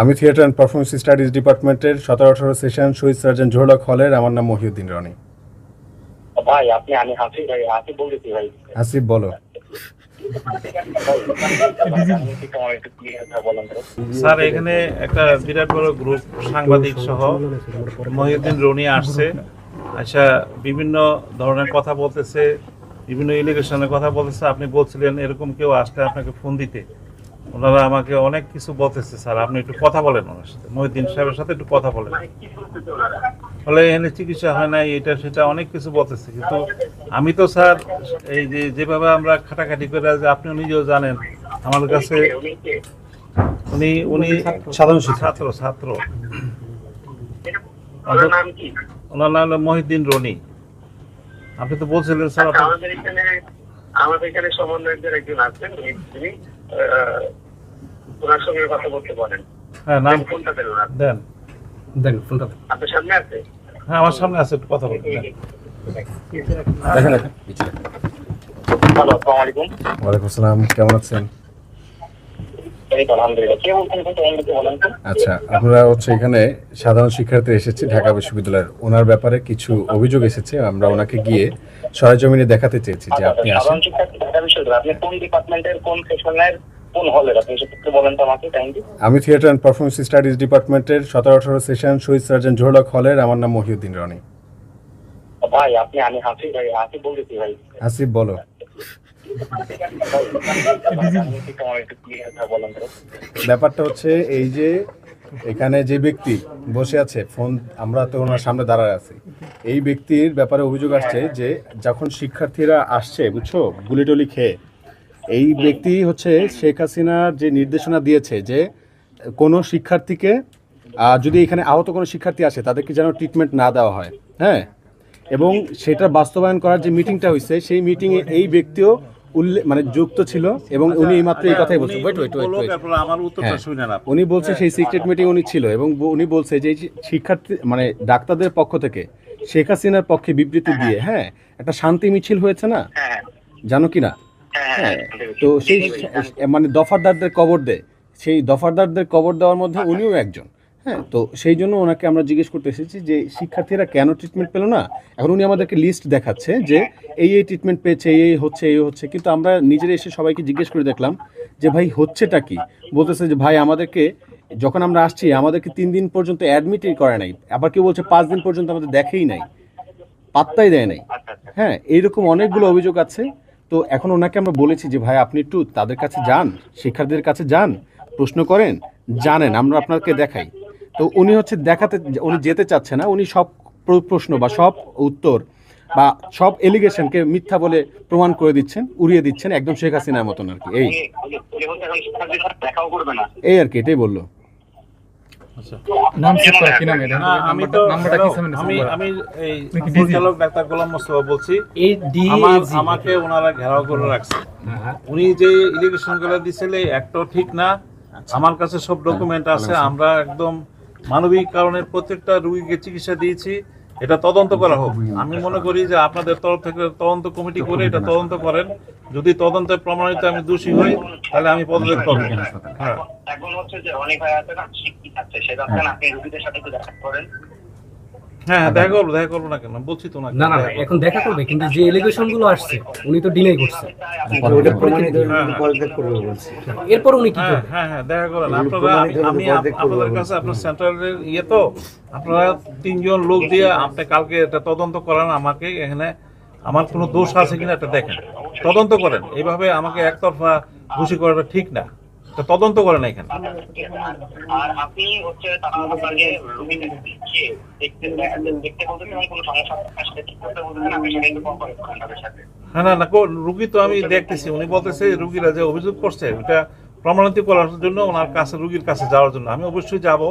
আমি theatre and performance studies ডিপার্টমেন্টের সতেরো আঠারো সেশন শহীদ সার্জন জোহরলক হলের আমার নাম মহিউদ্দিন রনি। ভাই আপনি আমি হাসি ভাই হাসি বলতেছি ভাই। আসিফ বলো। স্যার এখানে একটা বিরাট বড় গ্রুপ সাংবাদিক সহ মহিউদ্দিন রনি আসছে। আচ্ছা বিভিন্ন ধরনের কথা বলতেছে বিভিন্ন ইলিগেশনের কথা বলতেছে। আপনি বলছিলেন এরকম কেউ আসলে আপনাকে ফোন দিতে। ওনারা আমাকে অনেক কিছু বলতেছে স্যার। আপনি একটু কথা বলেন ওনার সাথে। মহিউদ্দিন সাহেবের সাথে একটু কথা বলেন। ফলে এখানে চিকিৎসা হয় নাই এটা সেটা অনেক কিছু বলতেছে। কিন্তু আমি তো স্যার এই যে যেভাবে আমরা খাটাখাটি করে যে আপনি নিজেও জানেন আমার কাছে উনি উনি সাধারণ ছাত্র ছাত্র। ওনার নাম কি? ওনার হলো মহিউদ্দিন রনি। আপনি তো বলছিলেন স্যার আচ্ছা, আমাদের এখানে আমাদের এখানে সমন্বয়কদের একজন আছেন তিনি ওনার সঙ্গে কথা বলতে পারেন হ্যাঁ নাম ফোনটা দেন ওনার। দেন। দেন ফোনটা আপনার সামনে আছে? হ্যাঁ আমার সামনে আছে একটু কথা বলবেন দেন। দেখেন হ্যালো আসসালামু আলাইকুম। আসসালাম কেমন আছেন? আচ্ছা আপনারা হচ্ছে এখানে সাধারণ শিক্ষার্থী এসেছে ঢাকা বিশ্ববিদ্যালয়ের। ওনার ব্যাপারে কিছু অভিযোগ এসেছে আমরা ওনাকে গিয়ে সরজমিনে দেখাতে চেয়েছি যে আচ্ছা, আপনি আসেন। শিক্ষার্থী ঢাকা বিশ্ববিদ্যালয় আপনি কোন ডিপার্টমেন্টের কোন সেশনের কোন হলের আপনি সেক্ষেত্রে বলেন তো আমাকে কাইন্ডলি আমি থিয়েটার অ্যান্ড পারফরমেন্স স্টাডিজ ডিপার্টমেন্টের সতেরো আঠারো সেশন শহীদ সার্জন জোহরলক হলের আমার নাম মহিউদ্দিন রনি। ভাই আপনি আমি হাসি ভাই হাসি বলতেছি ভাই। আসিফ বলো। ব্যাপারটা হচ্ছে এই যে এখানে যে ব্যক্তি বসে আছে ফোন আমরা তো ওনার সামনে দাঁড়ায় আছি এই ব্যক্তির ব্যাপারে অভিযোগ আসছে যে যখন শিক্ষার্থীরা আসছে বুঝছ গুলি টলি খেয়ে এই ব্যক্তি হচ্ছে শেখ হাসিনার যে নির্দেশনা দিয়েছে যে কোনো শিক্ষার্থীকে আহ, যদি এখানে আহত কোনো শিক্ষার্থী আসে তাদেরকে যেন ট্রিটমেন্ট না দেওয়া হয় হ্যাঁ? এবং সেটা বাস্তবায়ন করার যে মিটিংটা হয়েছে সেই মিটিংয়ে এই ব্যক্তিও উল্লেখ মানে যুক্ত ছিল এবং উনি এইমাত্র এই কথাই বলছেন ওয়েট ওয়েট ওয়েট উত্তরটা হ্যাঁ। আপনি উনি বলছে সেই সিক্রেট মিটিং উনি ছিল এবং উনি বলছে যে শিক্ষার্থী মানে ডাক্তারদের পক্ষ থেকে শেখ হাসিনার পক্ষে বিবৃতি দিয়ে হ্যাঁ। একটা শান্তি মিছিল হয়েছে না? হ্যাঁ। জানো কি না? হ্যাঁ হ্যাঁ হ্যাঁ তো সেই মানে দফারদারদের কবর দেয়। সেই দফারদারদের কবর দেওয়ার মধ্যে উনিও একজন হ্যাঁ তো সেই জন্য ওনাকে আমরা জিজ্ঞেস করতে এসেছি যে শিক্ষার্থীরা কেন ট্রিটমেন্ট পেল না? এখন উনি আমাদেরকে লিস্ট দেখাচ্ছে যে এই এই ট্রিটমেন্ট পেয়েছে এই এই হচ্ছে এই হচ্ছে কিন্তু আমরা নিজেরা এসে সবাইকে জিজ্ঞেস করে দেখলাম যে ভাই হচ্ছেটা কি? বলতেছে যে ভাই আমাদেরকে যখন আমরা আসছি আমাদেরকে তিন দিন পর্যন্ত অ্যাডমিটই করে নাই। আবার কেউ বলছে পাঁচ দিন পর্যন্ত আমাদের দেখেই নাই পাত্তাই দেয় নাই। আচ্ছা আচ্ছা। হ্যাঁ এইরকম অনেকগুলো অভিযোগ আছে। তো এখন ওনাকে আমরা বলেছি যে ভাই আপনি একটু তাদের কাছে যান শিক্ষার্থীদের কাছে যান প্রশ্ন করেন জানেন আমরা আপনাকে দেখাই। তো উনি হচ্ছে দেখাতে উনি যেতে চাচ্ছে না উনি সব প্রশ্ন বা সব উত্তর বা সব এলিগেশনকে মিথ্যা বলে প্রমাণ করে দিচ্ছেন উড়িয়ে দিচ্ছেন একদম শেখ হাসিনার মতন আর কি এই। এই আর কি এটাই বলল। আমাকে ওনারা ঘেরাও করে রাখছে। উনি যে ইলিগেশনগুলো দিছিলে একটাও ঠিক না। আমার কাছে সব ডকুমেন্ট আছে। আমরা একদম মানবিক কারণে প্রত্যেকটা রুগীকে চিকিৎসা দিয়েছি। এটা তদন্ত করা হোক। আমি মনে করি যে আপনাদের তরফ থেকে তদন্ত কমিটি করে এটা তদন্ত করেন। যদি তদন্তে প্রমাণিত আমি দোষী হই তাহলে আমি পদত্যাগ করব। হ্যাঁ এখন হচ্ছে যে অনেক ভাই আছে না শিক্ষিত আছে সেটা আপনি রোগীদের সাথে দেখা করেন। হ্যাঁ দেখা করব দেখা করব না কেন? বলছি তো না না না না, এখন দেখা করবে কিন্তু যে এলিগেশনগুলো আসছে উনি তো ডিনাই করছে। ওটা প্রমাণিত হলে। পদত্যাগ করবে বলছে। এরপর উনি কি হ্যাঁ হ্যাঁ দেখা করেন আপনারা আমি প্রমাণিত হলে আমি পদত্যাগ করব আপনাদের কাছে আপনার সেন্ট্রালের ইয়ে তো আপনারা তিনজন লোক দিয়ে আপনি কালকে এটা তদন্ত করেন আমাকে এখানে আমার কোনো দোষ আছে কিনা এটা দেখেন। তদন্ত করেন। এইভাবে আমাকে একতরফা দোষী করাটা ঠিক না। এটা তদন্ত করেন এখানে। আর আপনি হচ্ছে তারা আপনাকে রুগীদের দেখিয়ে দেখতে দেখতে বলতেছেন এবং কোনো সমস্যা ঠিক করতে বলতেছেন আপনি সেটা একটু করেন তাদের সাথে। হ্যাঁ না না রুগী তো আমি দেখতেছি। উনি বলতেছে রুগীরা যে অভিযোগ করছে ওটা প্রমাণিত করার জন্য ওনার কাছে রুগীর কাছে যাওয়ার জন্য। আমি অবশ্যই যাব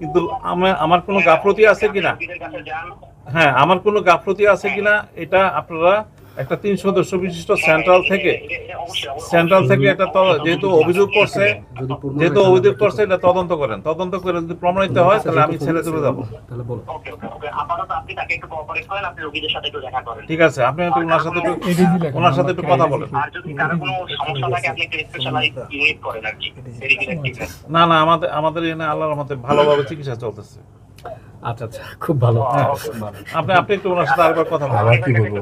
কিন্তু আমার আমার কোনো গাফলতি আছে কিনা? হ্যাঁ আমার কোনো গাফলতি আছে কিনা এটা আপনারা একটা তিন সদস্য বিশিষ্ট সেন্ট্রাল থেকে সেন্ট্রাল থেকে এটা তো- যেহেতু অভিযোগ করছে যেহেতু অভিযোগ করছে এটা তদন্ত করেন। তদন্ত করে যদি প্রমাণিত হয় তাহলে আমি ছেড়ে চলে যাব। তাহলে বলো ওকে ওকে ওকে। আপাতত আপনি তাকে একটু কোঅপারেট করেন আপনি রোগীদের সাথে একটু দেখা করেন। ঠিক আছে আপনি একটু ওনার সাথে একটু ওনার সাথে একটু কথা বলেন। আর যদি কারও কোনো সমস্যা থাকে আপনি একটু স্পেশালাইজ ইউনিট করেন আর কি মেডিকেল না না আমাদের আমাদের এখানে আল্লাহর মতে ভালোভাবে চিকিৎসা চলতেছে। আচ্ছা আচ্ছা খুব ভালো। আপনি আপনি একটু ওনার সাথে আরেকবার কথা বলেন। কি বলব?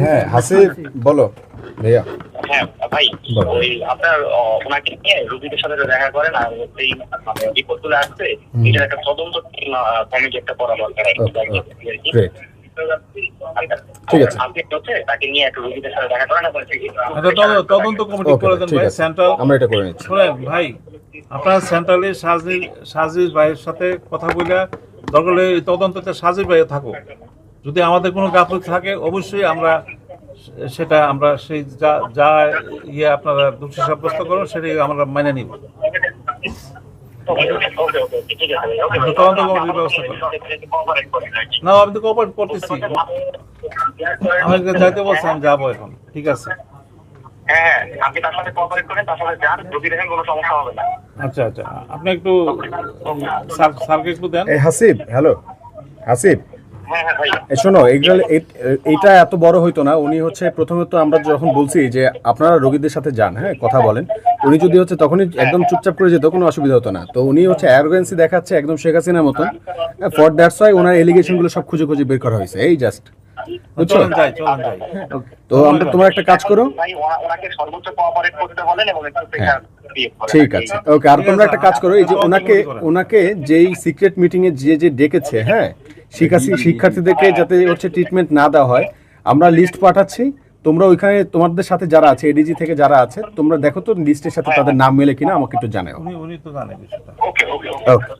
হ্যাঁ হাসিব বলো। ভাইয়া। হ্যাঁ ভাই ওই আপনার ওনাকে নিয়ে রোগীদের সাথে দেখা করেন আর সেই মানে রিপোর্ট আসছে। এটার একটা তদন্ত কমিটি একটা করা দরকার তদন্ত কমিটি দেন সেন্ট্রাল আমরা এটা নিচ্ছি। ভাই আপনারা সেন্ট্রালি সাজির সাজির ভাইয়ের সাথে কথা বলে দরকার হলে তদন্ততে সাজির ভাই থাকুক। যদি আমাদের কোনো গাফিলতি থাকে, অবশ্যই আমরা সেটা আমরা সেই যা যা ইয়ে আপনারা দোষী সাব্যস্ত করুন সেটাই আমরা মেনে নিব। তদন্ত না, আমি তো কোঅপারেট করতেছি। আমাকে যাইতে বলছে, আমি যাব এখন। ঠিক আছে? হ্যাঁ আপনি তার সাথে কোঅপারেট করেন তার সাথে যান রোগী দেখেন কোনো সমস্যা হবে না। আচ্ছা আচ্ছা আপনি একটু স্যার স্যারকে একটু দেন। হাসিব হ্যালো হাসিব। হ্যাঁ হ্যাঁ ভাই এ শোনো এগুলো এত বড় হইতো না উনি হচ্ছে প্রথমত আমরা যখন বলছি যে আপনারা রোগীদের সাথে যান হ্যাঁ কথা বলেন উনি যদি হচ্ছে তখনই একদম চুপচাপ করে যেত কোনো অসুবিধা হতো না। তো উনি হচ্ছে অ্যারোগেন্সি দেখাচ্ছে একদম শেখ হাসিনার মতন ফর দ্যাটস ওয়াই ওনার এলিগেশনগুলো সব খুঁজে খুঁজে বের করা হয়েছে এই জাস্ট বুঝছ যাই তো আমরা তোমার একটা কাজ করো। ভাই ওনা- ওনাকে সর্বোচ্চ কোঅপারেট করতে বলেন এবং একটু প্রেশার ক্রিয়েট করেন ঠিক আছে। ওকে আর তোমরা একটা কাজ করো এই যে ওনাকে ওনাকে যেই সিক্রেট মিটিং এ যে যে ডেকেছে হ্যাঁ শিক্ষার্থী শিক্ষার্থীদেরকে যাতে হচ্ছে ট্রিটমেন্ট না দেওয়া হয় আমরা লিস্ট পাঠাচ্ছি। তোমরা ওইখানে তোমাদের সাথে যারা আছে এডিজি থেকে যারা আছে তোমরা দেখো তো লিস্টের সাথে তাদের নাম মেলে কিনা আমাকে একটু জানাও। উনি উনি তো জানে বিষয়টা ওকে ওকে। ওকে।